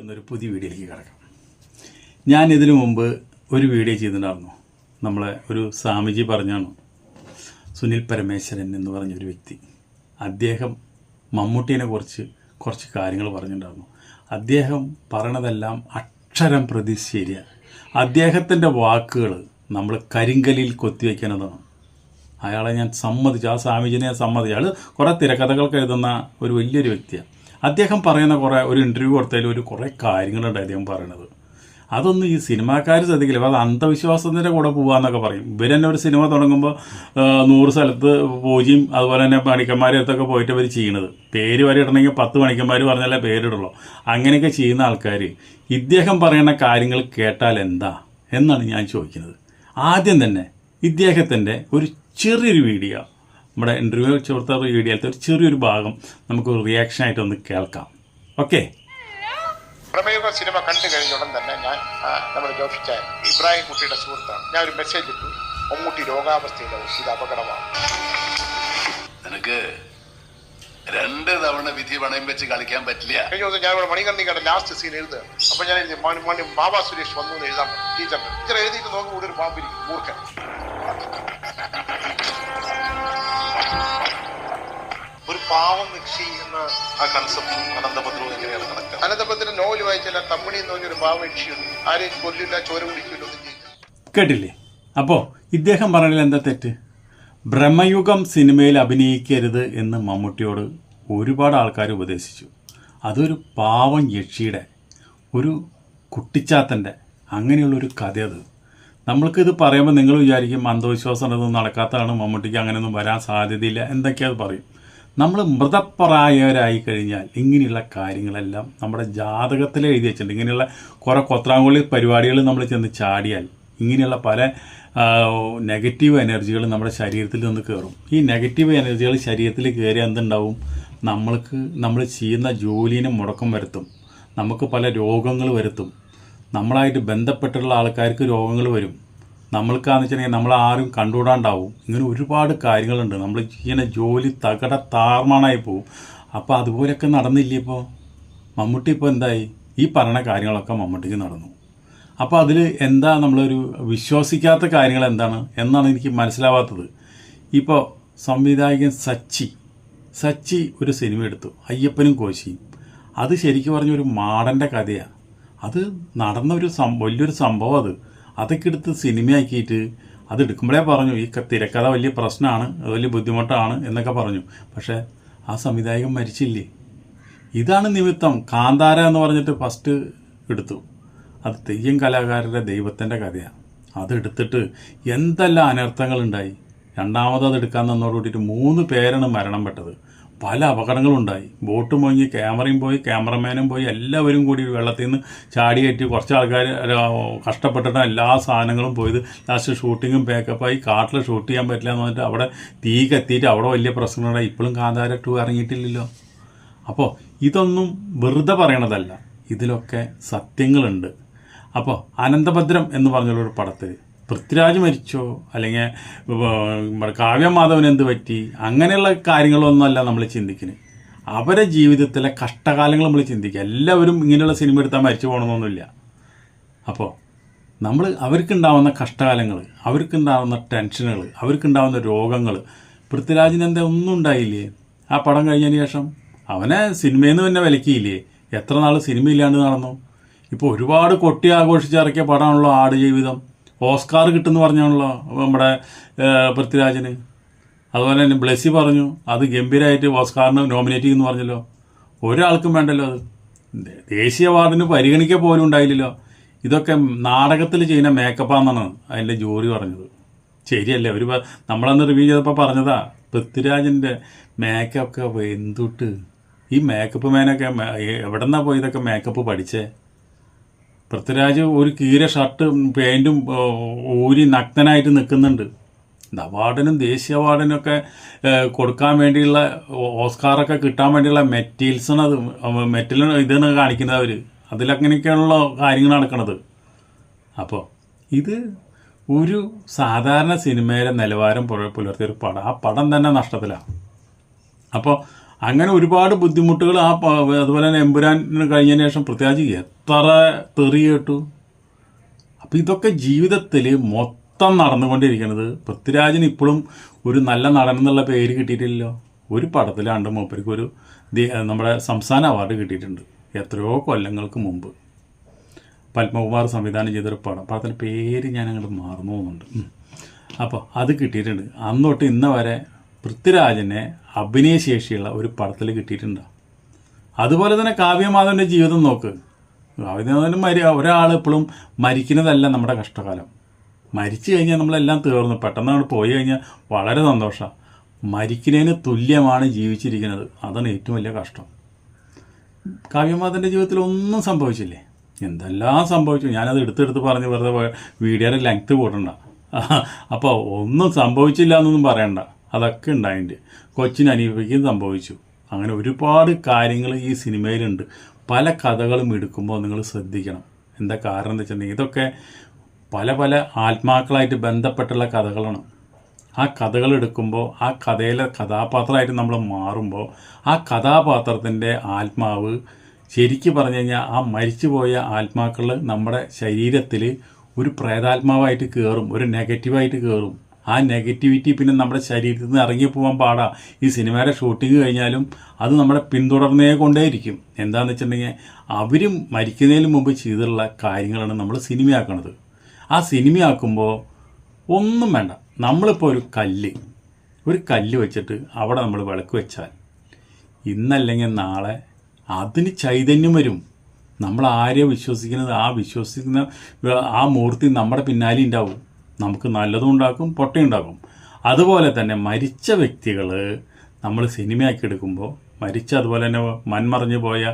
എന്നൊരു പുതിയ വീഡിയോയിലേക്ക് കിടക്കാം. ഞാൻ ഇതിനു മുമ്പ് ഒരു വീഡിയോ ചെയ്തിട്ടുണ്ടായിരുന്നു. നമ്മളെ ഒരു സ്വാമിജി പറഞ്ഞാണ് സുനിൽ പരമേശ്വരൻ എന്ന് പറഞ്ഞൊരു വ്യക്തി. അദ്ദേഹം മമ്മൂട്ടീനെ കുറിച്ച് കുറച്ച് കാര്യങ്ങൾ പറഞ്ഞിട്ടുണ്ടായിരുന്നു. അദ്ദേഹം പറഞ്ഞതെല്ലാം അക്ഷരം പ്രതി ശരിയാണ് അദ്ദേഹത്തിന്റെ വാക്കുകൾ നമ്മൾ കരിങ്കലിൽ കൊത്തിവെക്കുന്നതാണ് അയാളെ ഞാൻ സമ്മതിച്ചു. ആ സ്വാമിജിനെ സമ്മതിച്ചു. അയാൾ കുറേ തിരക്കഥകൾക്ക് എഴുതുന്ന ഒരു വലിയൊരു വ്യക്തിയാണ്. അദ്ദേഹം പറയുന്ന കുറേ ഒരു ഇന്റർവ്യൂ കൊടുത്തതിൽ ഒരു കുറേ കാര്യങ്ങളുണ്ട് അദ്ദേഹം പറയണത്. അതൊന്നും ഈ സിനിമാക്കാർ ശ്രദ്ധിക്കില്ല. അത് അന്ധവിശ്വാസത്തിന്റെ കൂടെ പോകാമെന്നൊക്കെ പറയും. ഇവർ തന്നെ ഒരു സിനിമ തുടങ്ങുമ്പോൾ നൂറ് സ്ഥലത്ത് പൂജയും അതുപോലെ തന്നെ പണിക്കന്മാരുടെ അടുത്തൊക്കെ പോയിട്ട് ഇവർ ചെയ്യണത്. പേര് വരെ ഇടണമെങ്കിൽ പത്ത് പണിക്കന്മാർ പറഞ്ഞാലേ പേരിടുള്ളൂ അങ്ങനെയൊക്കെ ചെയ്യുന്ന ആൾക്കാർ ഇദ്ദേഹം പറയുന്ന കാര്യങ്ങൾ കേട്ടാൽ എന്താ? എന്നാണ് ഞാൻ ചോദിക്കുന്നത്. ആദ്യം തന്നെ ഇദ്ദേഹത്തിന്റെ ഒരു ചെറിയൊരു വീഡിയോ നമ്മുടെ ഇന്റർവ്യൂ ചോർത്ത വീഡിയോയിലത്തെ ഒരു ചെറിയൊരു ഭാഗം നമുക്ക് റിയാക്ഷൻ ആയിട്ട് ഒന്ന് കേൾക്കാം. ഓക്കെ പ്രമേയുക സിനിമ കണ്ടു കഴിഞ്ഞ ഉടൻ തന്നെ ഞാൻ നമ്മുടെ ജോഫിച്ച ഇബ്രാഹിം കുട്ടിയുടെ സുഹൃത്താണ്. ഞാൻ ഒരു മെസ്സേജ് ഇട്ടു. മമ്മൂട്ടി രോഗാവസ്ഥയിലോ ഇത് അപകടമാണ്. നിനക്ക് രണ്ട് തവണ വിധി പണയം വെച്ച് കളിക്കാൻ പറ്റില്ല. കഴിഞ്ഞ ദിവസം ഞാൻ ഇവിടെ മണികർണികയുടെ ലാസ്റ്റ് സീൻ എഴുതുക. അപ്പൊ ഞാൻ മണി മണി ബാബാ സുരേഷ് വന്നു എന്ന് എഴുതാൻ ടീച്ചർ ടീച്ചർ എഴുതിയിട്ട് നോക്കുമ്പോൾ ഒരു പാമ്പിരിക്കും മൂർഖൻ. പാവം നിക്ഷി എന്ന ആ കൺസെപ്റ്റ് അനന്തപത്രവും എങ്ങനെയാണ് കണക്ട് നോവൽ വായിച്ചാൽ തമ്മണി എന്ന് പറഞ്ഞൊരു പാവ യക്ഷിയുണ്ട് ആരെയും കൊല്ലില്ല ചോര കുടിക്കില്ല ഒന്നും ചെയ്യില്ല. കേട്ടില്ലേ? അപ്പോ ഇദ്ദേഹം പറഞ്ഞതിൽ എന്താ തെറ്റ്? ബ്രഹ്മയുഗം സിനിമയിൽ അഭിനയിക്കരുത് എന്ന് മമ്മൂട്ടിയോട് ഒരുപാട് ആൾക്കാർ ഉപദേശിച്ചു. അതൊരു പാവം യക്ഷിയുടെ ഒരു കുട്ടിച്ചാത്തന്റെ അങ്ങനെയുള്ളൊരു കഥ അത് നമ്മൾക്കിത് പറയുമ്പോൾ നിങ്ങൾ വിചാരിക്കും അന്ധവിശ്വാസം ഇതൊന്നും നടക്കാത്തതാണ് മമ്മൂട്ടിക്ക് അങ്ങനെയൊന്നും വരാൻ സാധ്യതയില്ല എന്തൊക്കെയാ അത് പറയും? നമ്മൾ മൃതപ്രായരായി കഴിഞ്ഞാൽ ഇങ്ങനെയുള്ള കാര്യങ്ങളെല്ലാം നമ്മുടെ ജാതകത്തിൽ എഴുതി വെച്ചിട്ടുണ്ട്. ഇങ്ങനെയുള്ള കുറേ കൊത്രാങ്കുളി പരിപാടികൾ നമ്മൾ ചെന്ന് ചാടിയാൽ ഇങ്ങനെയുള്ള പല നെഗറ്റീവ് എനർജികൾ നമ്മുടെ ശരീരത്തിൽ നിന്ന് കയറും ഈ നെഗറ്റീവ് എനർജികൾ ശരീരത്തിൽ കയറി എന്തുണ്ടാവും? നമ്മൾക്ക് നമ്മൾ ചെയ്യുന്ന ജോലിനെ മുടക്കം വരുത്തും. നമുക്ക് പല രോഗങ്ങൾ വരുത്തും. നമ്മളായിട്ട് ബന്ധപ്പെട്ടുള്ള ആൾക്കാർക്ക് രോഗങ്ങൾ വരും. നമ്മൾക്കാന്ന് വെച്ചിട്ടുണ്ടെങ്കിൽ നമ്മൾ ആരും കണ്ടുകൂടാണ്ടാവും. ഇങ്ങനെ ഒരുപാട് കാര്യങ്ങളുണ്ട്. നമ്മൾ ചെയ്യുന്ന ജോലി തകട താർമാണായി പോവും. അപ്പോൾ അതുപോലെയൊക്കെ നടന്നില്ലേ ഇപ്പോൾ മമ്മൂട്ടി ഇപ്പോൾ എന്തായി? ഈ പറഞ്ഞ കാര്യങ്ങളൊക്കെ മമ്മൂട്ടിക്ക് നടന്നു. അപ്പോൾ അതിൽ എന്താ നമ്മളൊരു വിശ്വസിക്കാത്ത കാര്യങ്ങൾ എന്താണ് എന്നാണ് എനിക്ക് മനസ്സിലാവാത്തത്. ഇപ്പോൾ സംവിധായകൻ സച്ചി. സച്ചി ഒരു സിനിമ എടുത്തു. അയ്യപ്പനും കോശിയും. അത് ശരിക്കും പറഞ്ഞൊരു മാടന്റെ കഥയാണ് അത് നടന്ന ഒരു സം വലിയൊരു സംഭവം അത്. അതൊക്കെ എടുത്ത് സിനിമയാക്കിയിട്ട് അത് എടുക്കുമ്പോഴേ പറഞ്ഞു ഈ തിരക്കഥ വലിയ പ്രശ്നമാണ് അത് വലിയ ബുദ്ധിമുട്ടാണ് എന്നൊക്കെ പറഞ്ഞു. പക്ഷേ ആ സംവിധായകൻ മരിച്ചില്ലേ? ഇതാണ് നിമിത്തം. കാന്താര എന്ന് പറഞ്ഞിട്ട് ഫസ്റ്റ് എടുത്തു. അത് തെയ്യം കലാകാരന്റെ ദൈവത്തിന്റെ കഥയാണ് അതെടുത്തിട്ട് എന്തെല്ലാം അനർത്ഥങ്ങളുണ്ടായി. രണ്ടാമത് അത് എടുക്കാൻ തന്നോട് കൂടിയിട്ട് മൂന്ന് പേരാണ് മരണം പെട്ടത് പല അപകടങ്ങളുണ്ടായി. ബോട്ട് മുങ്ങി ക്യാമറയും പോയി ക്യാമറമാനും പോയി എല്ലാവരും കൂടി വെള്ളത്തിൽ നിന്ന് ചാടിയേറ്റ് കുറച്ച് ആൾക്കാർ കഷ്ടപ്പെട്ടിട്ട് എല്ലാ സാധനങ്ങളും പോയത്. ലാസ്റ്റ് ഷൂട്ടിങ്ങും പാക്കപ്പായി കാട്ടിൽ ഷൂട്ട് ചെയ്യാൻ പറ്റില്ല എന്ന് പറഞ്ഞിട്ട് അവിടെ തീ കത്തിയിട്ട് അവിടെ വലിയ പ്രശ്നങ്ങളുണ്ടായി. ഇപ്പോഴും കാന്താര ടു ഇറങ്ങിയിട്ടില്ലല്ലോ. അപ്പോൾ ഇതൊന്നും വെറുതെ പറയണതല്ല. ഇതിലൊക്കെ സത്യങ്ങളുണ്ട്. അപ്പോൾ അനന്തഭദ്രം എന്ന് പറഞ്ഞുള്ളൊരു പടത്തിൽ പൃഥ്വിരാജ് മരിച്ചോ? അല്ലെങ്കിൽ നമ്മുടെ കാവ്യമാധവൻ എന്ത് പറ്റി? അങ്ങനെയുള്ള കാര്യങ്ങളൊന്നുമല്ല നമ്മൾ ചിന്തിക്കുന്നത് അവരെ ജീവിതത്തിലെ കഷ്ടകാലങ്ങൾ നമ്മൾ ചിന്തിക്കുക. എല്ലാവരും ഇങ്ങനെയുള്ള സിനിമ എടുത്താൽ മരിച്ചു പോകണമെന്നൊന്നുമില്ല. അപ്പോൾ നമ്മൾ അവർക്കുണ്ടാവുന്ന കഷ്ടകാലങ്ങൾ അവർക്കുണ്ടാവുന്ന ടെൻഷനുകൾ അവർക്കുണ്ടാവുന്ന രോഗങ്ങൾ പൃഥ്വിരാജിന് എന്താ ഒന്നും ഉണ്ടായില്ലേ? ആ പടം കഴിഞ്ഞതിന് ശേഷം അവനെ സിനിമയിൽ നിന്ന് തന്നെ വിലക്കിയില്ലേ? എത്ര നാൾ സിനിമ ഇല്ലാണ്ട് നടന്നു? ഇപ്പോൾ ഒരുപാട് കൊട്ടി ആഘോഷിച്ചിറക്കിയ പടമാണല്ലോ ആട് ജീവിതം ഓസ്കാർ കിട്ടുമെന്ന് പറഞ്ഞാണല്ലോ നമ്മുടെ പൃഥ്വിരാജിന്. അതുപോലെ തന്നെ ബ്ലെസ്സി പറഞ്ഞു അത് ഗംഭീരമായിട്ട് ഓസ്കാറിന് നോമിനേറ്റ് ചെയ്യുമെന്ന് പറഞ്ഞല്ലോ. ഒരാൾക്കും വേണ്ടല്ലോ അത്. ദേശീയ അവാർഡിന് പരിഗണിക്ക പോലും ഉണ്ടായില്ലല്ലോ. ഇതൊക്കെ നാടകത്തിൽ ചെയ്യുന്ന മേക്കപ്പാന്നാണ് അതിന്റെ ജോറി പറഞ്ഞത്. ശരിയല്ലേ? ഒരു നമ്മളന്ന് റിവ്യൂ ചെയ്തപ്പോൾ പറഞ്ഞതാ പൃഥ്വിരാജിന്റെ മേക്കപ്പ് എന്തുട്ട് ഈ മേക്കപ്പ് മാനൊക്കെ എവിടെന്നാ പോയി ഇതൊക്കെ മേക്കപ്പ് പഠിച്ചേ? പൃഥ്വിരാജ് ഒരു കീര ഷർട്ടും പാന്റും ഊരി നഗ്നനായിട്ട് നിൽക്കുന്നുണ്ട്. അവാർഡിനും ദേശീയ അവാർഡിനൊക്കെ കൊടുക്കാൻ വേണ്ടിയുള്ള ഓസ്കാറൊക്കെ കിട്ടാൻ വേണ്ടിയുള്ള മെറ്റീരിയൽസാണ് അത് മെറ്റൽ ഇതാണ് കാണിക്കുന്നത് അവർ അതിലങ്ങനെയൊക്കെയാണുള്ള കാര്യങ്ങൾ നടക്കുന്നത് അപ്പോൾ ഇത് ഒരു സാധാരണ സിനിമയുടെ നിലവാരം പുല- പുലർത്തിയ ഒരു പടം. ആ പടം തന്നെ നഷ്ടത്തിലാണ് അപ്പോൾ അങ്ങനെ ഒരുപാട് ബുദ്ധിമുട്ടുകൾ ആ അതുപോലെ തന്നെ എമ്പുരാൻ കഴിഞ്ഞതിന് ശേഷം പ്രത്യേകിച്ച് എത്ര തെറി കേട്ടു. അപ്പം ഇതൊക്കെ ജീവിതത്തിൽ മൊത്തം നടന്നുകൊണ്ടിരിക്കുന്നത് പൃഥ്വിരാജിന് ഇപ്പോഴും ഒരു നല്ല നടൻ എന്നുള്ള പേര് കിട്ടിയിട്ടില്ലല്ലോ. ഒരു പടത്തിലാണ്ട് മൂപ്പർക്ക് ഒരു നമ്മുടെ സംസ്ഥാന അവാർഡ് കിട്ടിയിട്ടുണ്ട്. എത്രയോ കൊല്ലങ്ങൾക്ക് മുമ്പ്. പത്മകുമാർ സംവിധാനം ചെയ്തൊരു പടം. പടത്തിന്റെ പേര് ഞാൻ അങ്ങോട്ട് പോകുന്നുണ്ട്. അപ്പോൾ അത് കിട്ടിയിട്ടുണ്ട്. അന്ന് തൊട്ട് ഇന്ന് വരെ പൃഥ്വിരാജിനെ അഭിനയശേഷിയുള്ള ഒരു പടത്തിൽ കിട്ടിയിട്ടുണ്ട്. അതുപോലെ തന്നെ കാവ്യമാധവന്റെ ജീവിതം നോക്ക്. കാവ്യമാധവൻ മരി ഒരാൾ എപ്പോഴും മരിക്കുന്നതല്ല നമ്മുടെ കഷ്ടകാലം. മരിച്ചു കഴിഞ്ഞാൽ നമ്മളെല്ലാം തീർന്നു. പെട്ടെന്ന് അങ്ങോട്ട് പോയി കഴിഞ്ഞാൽ വളരെ സന്തോഷമാണ് മരിക്കുന്നതിന് തുല്യമാണ് ജീവിച്ചിരിക്കുന്നത്. അതാണ് ഏറ്റവും വലിയ കഷ്ടം. കാവ്യമാധവന്റെ ജീവിതത്തിൽ ഒന്നും സംഭവിച്ചില്ലേ? എന്തെല്ലാം സംഭവിച്ചു? ഞാനത് എടുത്തെടുത്ത് പറഞ്ഞ് വെറുതെ വീഡിയോയുടെ ലെങ്ത് കൂട്ടണ്ട. അപ്പോൾ ഒന്നും സംഭവിച്ചില്ല എന്നൊന്നും പറയണ്ട. അതൊക്കെ ഉണ്ടായിട്ടുണ്ട് കൊച്ചിന് അനീഫയ്ക്കും സംഭവിച്ചു. അങ്ങനെ ഒരുപാട് കാര്യങ്ങൾ ഈ സിനിമയിലുണ്ട്. പല കഥകളും എടുക്കുമ്പോൾ നിങ്ങൾ ശ്രദ്ധിക്കണം. എന്താ കാരണം എന്ന് വെച്ചിട്ടുണ്ടെങ്കിൽ ഇതൊക്കെ പല പല ആത്മാക്കളായിട്ട് ബന്ധപ്പെട്ടുള്ള കഥകളാണ്. ആ കഥകൾ എടുക്കുമ്പോൾ ആ കഥയിലെ കഥാപാത്രമായിട്ട് നമ്മൾ മാറുമ്പോൾ ആ കഥാപാത്രത്തിന്റെ ആത്മാവ് ശരിക്ക് പറഞ്ഞു കഴിഞ്ഞാൽ ആ മരിച്ചുപോയ ആത്മാക്കൾ നമ്മുടെ ശരീരത്തിൽ ഒരു പ്രേതാത്മാവായിട്ട് കയറും ഒരു നെഗറ്റീവായിട്ട് കയറും ആ നെഗറ്റിവിറ്റി പിന്നെ നമ്മുടെ ശരീരത്തിൽ നിന്ന് ഇറങ്ങി പോകാൻ പാടാ. ഈ സിനിമയുടെ ഷൂട്ടിംഗ് കഴിഞ്ഞാലും അത് നമ്മളെ പിന്തുടർന്നേ കൊണ്ടേയിരിക്കും. എന്താണെന്ന് വെച്ചിട്ടുണ്ടെങ്കിൽ അവരും മരിക്കുന്നതിന് മുമ്പ് ചെയ്തിട്ടുള്ള കാര്യങ്ങളാണ് നമ്മൾ സിനിമയാക്കുന്നത് ആ സിനിമയാക്കുമ്പോൾ ഒന്നും വേണ്ട. നമ്മളിപ്പോൾ ഒരു കല്ല്. ഒരു കല്ല് വെച്ചിട്ട് അവിടെ നമ്മൾ വിളക്ക് വെച്ചാൽ ഇന്നല്ലെങ്കിൽ നാളെ അതിന് ചൈതന്യം വരും. നമ്മൾ ആരെയോ വിശ്വസിക്കുന്നത് ആ വിശ്വസിക്കുന്ന ആ മൂർത്തി നമ്മുടെ പിന്നാലെ ഉണ്ടാവും. നമുക്ക് നല്ലതും ഉണ്ടാക്കും പൊട്ടയുണ്ടാക്കും അതുപോലെ തന്നെ മരിച്ച വ്യക്തികൾ നമ്മൾ സിനിമയാക്കി എടുക്കുമ്പോൾ മരിച്ച അതുപോലെ തന്നെ മൺമറഞ്ഞു പോയ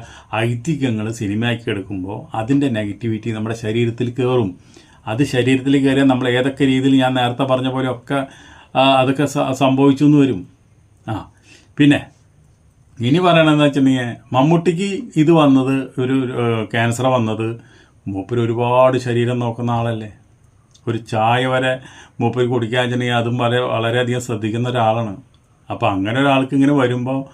ഐതിഹ്യങ്ങൾ സിനിമയാക്കി എടുക്കുമ്പോൾ അതിന്റെ നെഗറ്റിവിറ്റി നമ്മുടെ ശരീരത്തിൽ കയറും അത് ശരീരത്തിൽ കയറിയാൽ നമ്മൾ ഏതൊക്കെ രീതിയിൽ ഞാൻ നേരത്തെ പറഞ്ഞ പോലെ ഒക്കെ അതൊക്കെ സംഭവിച്ചു എന്ന് വരും. ആ പിന്നെ ഇനി പറയണതെന്ന് വെച്ചിട്ടുണ്ടെങ്കിൽ മമ്മൂട്ടിക്ക് ഇത് വന്നത് ഒരു ക്യാൻസർ വന്നത് മൂപ്പര് ഒരുപാട് ശരീരം നോക്കുന്ന ആളല്ലേ? ഒരു ചായ വരെ മൂപ്പര് കുടിക്കാൻ വെച്ചിട്ടുണ്ടെങ്കിൽ അതും വളരെ വളരെയധികം ശ്രദ്ധിക്കുന്ന ഒരാളാണ്. അപ്പോൾ അങ്ങനെ ഒരാൾക്ക് ഇങ്ങനെ വരുമ്പോൾ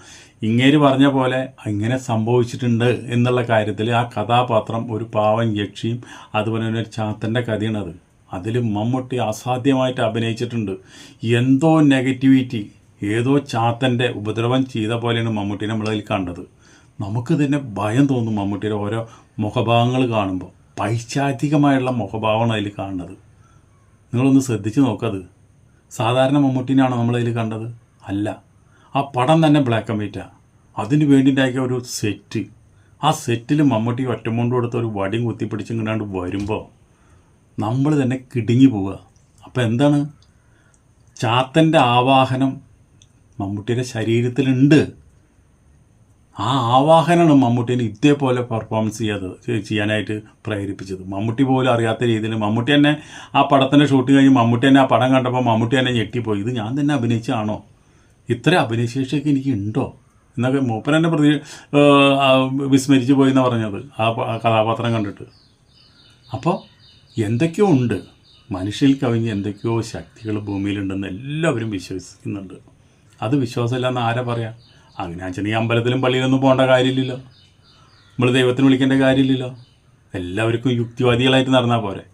ഇങ്ങേര് പറഞ്ഞ പോലെ ഇങ്ങനെ സംഭവിച്ചിട്ടുണ്ട് എന്നുള്ള കാര്യത്തിൽ ആ കഥാപാത്രം ഒരു പാവം യക്ഷിയും അതുപോലെ തന്നെ ഒരു ചാത്തന്റെ കഥയാണത്. അതിൽ മമ്മൂട്ടി അസാധ്യമായിട്ട് അഭിനയിച്ചിട്ടുണ്ട്. എന്തോ നെഗറ്റിവിറ്റി ഏതോ ചാത്തന്റെ ഉപദ്രവം ചെയ്ത പോലെയാണ് മമ്മൂട്ടി നമ്മളതിൽ കണ്ടത്. നമുക്ക് തന്നെ ഭയം തോന്നും മമ്മൂട്ടിയുടെ ഓരോ മുഖഭാവങ്ങൾ കാണുമ്പോൾ പൈശാചികമായുള്ള മുഖഭാവമാണ് അതിൽ കാണുന്നത്. നിങ്ങളൊന്ന് ശ്രദ്ധിച്ച് നോക്കത് സാധാരണ മമ്മൂട്ടിനെയാണോ നമ്മളതിൽ കണ്ടത്? അല്ല. ആ പടം തന്നെ ബ്ലാക്ക് ആൻഡ് വൈറ്റാണ് അതിന് വേണ്ടിയിട്ടാക്കിയ ഒരു സെറ്റ് ആ സെറ്റിൽ മമ്മൂട്ടി ഒറ്റമുണ്ട് കൊടുത്ത ഒരു വടിയും കുത്തിപ്പിടിച്ചും കണ്ടാണ്ട് വരുമ്പോൾ നമ്മൾ തന്നെ കിടുങ്ങി പോവുക. അപ്പോൾ എന്താണ്? ചാത്തന്റെ ആവാഹനം മമ്മൂട്ടിയുടെ ശരീരത്തിലുണ്ട്. ആ ആവാഹനമാണ് മമ്മൂട്ടിനെ ഇതേപോലെ പെർഫോമൻസ് ചെയ്യാതെ ചെയ്യാനായിട്ട് പ്രേരിപ്പിച്ചത്. മമ്മൂട്ടി പോലും അറിയാത്ത രീതിയിൽ മമ്മൂട്ടി തന്നെ ആ പടത്തിന്റെ ഷൂട്ട് കഴിഞ്ഞ് മമ്മൂട്ടി തന്നെ ആ പടം കണ്ടപ്പോൾ മമ്മൂട്ടി തന്നെ ഞെട്ടിപ്പോയി. ഇത് ഞാൻ തന്നെ അഭിനയിച്ചാണോ? ഇത്ര അഭിനയശേഷിയൊക്കെ എനിക്ക് ഉണ്ടോ? എന്നൊക്കെ മൂപ്പൻ തന്നെ പ്രതി വിസ്മരിച്ചു പോയി എന്നാണ് പറഞ്ഞത് ആ കഥാപാത്രം കണ്ടിട്ട്. അപ്പോൾ എന്തൊക്കെയോ ഉണ്ട്. മനുഷ്യൽ കവിഞ്ഞ് എന്തൊക്കെയോ ശക്തികൾ ഭൂമിയിലുണ്ടെന്ന് എല്ലാവരും വിശ്വസിക്കുന്നുണ്ട്. അത് വിശ്വാസമില്ലെന്ന് ആരാ പറയാ? അങ്ങനെ അച്ഛൻ ഈ അമ്പലത്തിലും പള്ളിയിലൊന്നും പോകേണ്ട കാര്യമില്ലല്ലോ. നമ്മൾ ദൈവത്തിന് വിളിക്കേണ്ട കാര്യമില്ലല്ലോ. എല്ലാവർക്കും യുക്തിവാദികളായിട്ട് നടന്നാൽ പോരെ.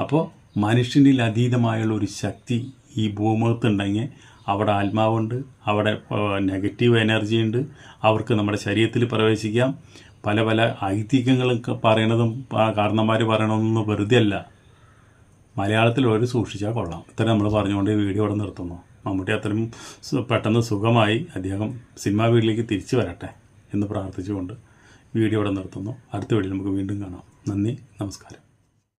അപ്പോൾ മനുഷ്യനിൽ അതീതമായുള്ള ഒരു ശക്തി ഈ ഭൂമുഖത്തുണ്ടെങ്കിൽ അവിടെ ആത്മാവുണ്ട് അവിടെ നെഗറ്റീവ് എനർജി ഉണ്ട്. അവർക്ക് നമ്മുടെ ശരീരത്തിൽ പ്രവേശിക്കാം. പല പല ഐതിഹ്യങ്ങളൊക്കെ പറയണതും കാരണന്മാർ പറയണതൊന്നും വെറുതെ അല്ല മലയാളത്തിൽ ഒരു സൂക്ഷിച്ചാൽ കൊള്ളാം. ഇത്ര നമ്മൾ പറഞ്ഞുകൊണ്ട് ഈ വീഡിയോ ഇവിടെ നിർത്തുന്നു. മമ്മൂട്ടി അത്രയും പെട്ടെന്ന് സുഖമായി അദ്ദേഹം സിനിമാ വീട്ടിലേക്ക് തിരിച്ചു വരട്ടെ എന്ന് പ്രാർത്ഥിച്ചുകൊണ്ട് വീഡിയോ ഇവിടെ നിർത്തുന്നു. അടുത്ത വീഡിയോ നമുക്ക് വീണ്ടും കാണാം. നന്ദി നമസ്കാരം.